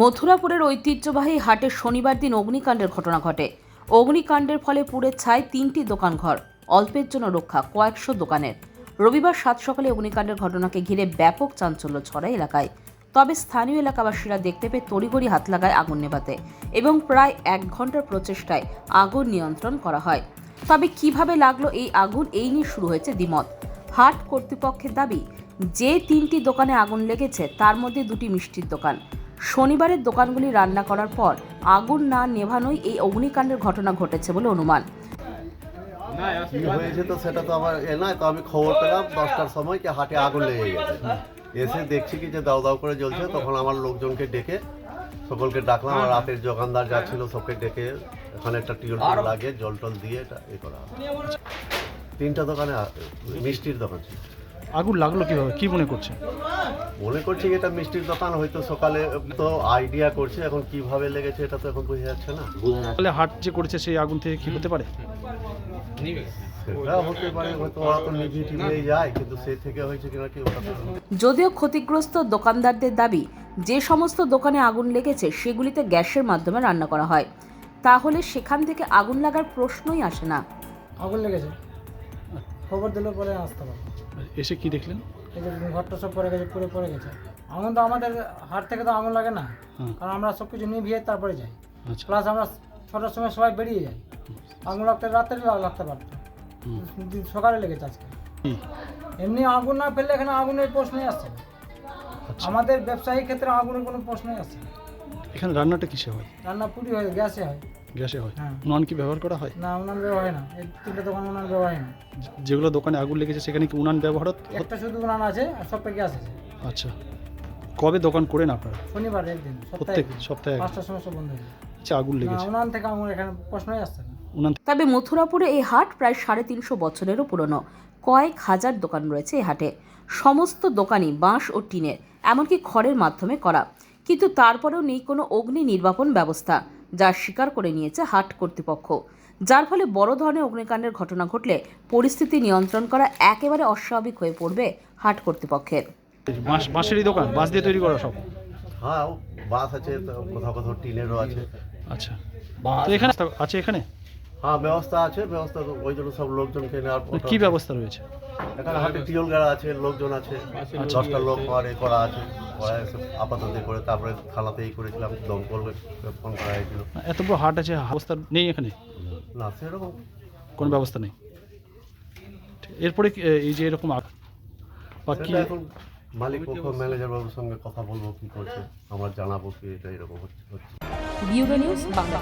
মথুরাপুরের ঐতিহ্যবাহী হাটে শনিবার দিন অগ্নিকাণ্ডের ঘটনা ঘটে। অগ্নিকাণ্ডের ফলে পুড়ে ছায় তিনটি দোকানঘর, অল্পের জন্য রক্ষা কয়েকশো দোকানের। রবিবার সাত সকালে অগ্নিকাণ্ডের ঘটনাকে ঘিরে ব্যাপক চাঞ্চল্য ছড়ায় এলাকায়। তবে স্থানীয় এলাকাবাসীরা দেখতে পেয়ে তড়িঘড়ি হাত লাগায় আগুন নেভাতে এবং প্রায় এক ঘণ্টার প্রচেষ্টায় আগুন নিয়ন্ত্রণ করা হয়। তবে কীভাবে লাগল এই আগুন এই নিয়ে শুরু হয়েছে দ্বিমত। হাট কর্তৃপক্ষের দাবি, যে তিনটি দোকানে আগুন লেগেছে তার মধ্যে দুটি মিষ্টির দোকান শনিবারের দোকানগুলি রান্না করার পর আগুন না নেভানোই এই অগ্নিকাণ্ডের ঘটনা ঘটেছে বলে অনুমান। কি হয়েছে তো সেটা তো আমার এ নয় তো আমি খবর পেলাম দশটার সময় কি হাটে আগুন লেগে গেছে। এসে দেখছি কি যে দাও দাও করে জ্বলছে তখন আমার লোকজনকে ডেকে সকলকে ডাকলাম আর রাতের দোকানদার যা ছিল সবকে ডেকে এখানে একটা টিউল টিউল লাগিয়ে জল টল দিয়ে এটা এ করা। তিনটা দোকানে মিষ্টির দোকান ছিল। আগুন লাগল কীভাবে? কি মনে করছে মনে করছি এটা মিষ্টির দোকান হয়তো সকালে তো আইডিয়া করছে এখন কীভাবে লেগেছে এটা তো এখন বোঝা যাচ্ছে না। তাহলে হাট যে করেছে সেই আগুন থেকে কি হতে পারে? পারে যদিও ক্ষতিগ্রস্ত দোকানদারদের দাবি যে সমস্ত দোকানে আগুন লেগেছে সেগুলিতে গ্যাসের মাধ্যমে রান্না করা হয়। তাহলে সেখান থেকে আগুন লাগার প্রশ্নই আসে না। আগুন লেগেছে। খবর দিলে পরে আসতে পারব। এসে কি দেখলেন? এই যে ঘরটা সব পড়ে গেছে পুরো পড়ে গেছে। আগুন তো আমাদের হাট থেকে তো আগুন লাগে না কারণ আমরা সব কিছু নিভিয়ে তারপরে যাই। আচ্ছা। প্লাস আমরা ছটার সময় সবাই বেরিয়ে যাই। আগুন লাগতে রাত্রে লা- লাগতে পারতো। সকালে লেগেছে আজকে। এমনি আগুন না ফেললে এখানে আগুনের প্রশ্নই আসছে আচ্ছা। আমাদের ব্যবসায়িক ক্ষেত্রে আগুনের কোনো প্রশ্নই আসছে না। এখানে রান্নাটা কিসে হয়? রান্না পুরি হয় গ্যাসে হয়। গ্যাসে হয়? হ্যাঁ। উনান কি ব্যবহার করা হয়? না উনান ব্যবহার হয় না। এই তিনটে দোকান উনান ব্যবহার হয় না। যেগুলো দোকানে আগুন লেগেছে সেখানে কি উনান ব্যবহার একটা শুধু উনান আছে আর সবটা গ্যাস আছে। আচ্ছা। কবে দোকান করেন আপনারা? শনিবার একদিন সপ্তাহে প্রত্যেক সপ্তাহে পাঁচটার সময় সব বন্ধ হয়ে আচ্ছা আগুন লেগেছে। উনান থেকে আগুন এখানে প্রশ্নই আসছে না। উনান তবে মথুরাপুরে এই হাট প্রায় সাড়ে তিনশো বছরেরও পুরনো। কয়েক হাজার দোকান রয়েছে এই হাটে। সমস্ত দোকানই বাঁশ ও টিনের এমনকি খড়ের মাধ্যমে করা। কিন্তু তারপরেও নেই কোনো অগ্নি নির্বাপন ব্যবস্থা যা স্বীকার করে নিয়েছে হাট কর্তৃপক্ষ। যার ফলে বড় ধরনের অগ্নিকাণ্ডের ঘটনা ঘটলে পরিস্থিতি নিয়ন্ত্রণ করা একেবারে অস্বাভাবিক হয়ে পড়বে হাট কর্তৃপক্ষের। বাঁশেরই দোকান বাঁশ দিয়ে তৈরি করা সব? হ্যাঁ বাঁশ আছে কোথাও কোথাও টিনেরও আছে। আচ্ছা। এখানে? আছে এখানে? হ্যাঁ ব্যবস্থা আছে ব্যবস্থা তো ওই জন্য সব লোকজনকে নেওয়ার পর কি ব্যবস্থা রয়েছে? এখানে হাতে টিউল গাড়া আছে লোকজন আছে দশটা লোক পরে করা আছে ওরা আপাতত এ করে তারপরে থানাতেই করেছিলাম দমকল ফোন করা হয়েছিল। এত বড় হাট আছে ব্যবস্থা নেই এখানে? না সেরকম। কোনো ব্যবস্থা নেই? এরপরে কি, এই যে এরকম বা কি এখন মালিক পক্ষ ম্যানেজার বাবুর সঙ্গে কথা বলব কি করছে আমার জানাব কি এটা এরকম হচ্ছে হচ্ছে। Bureau news Bangla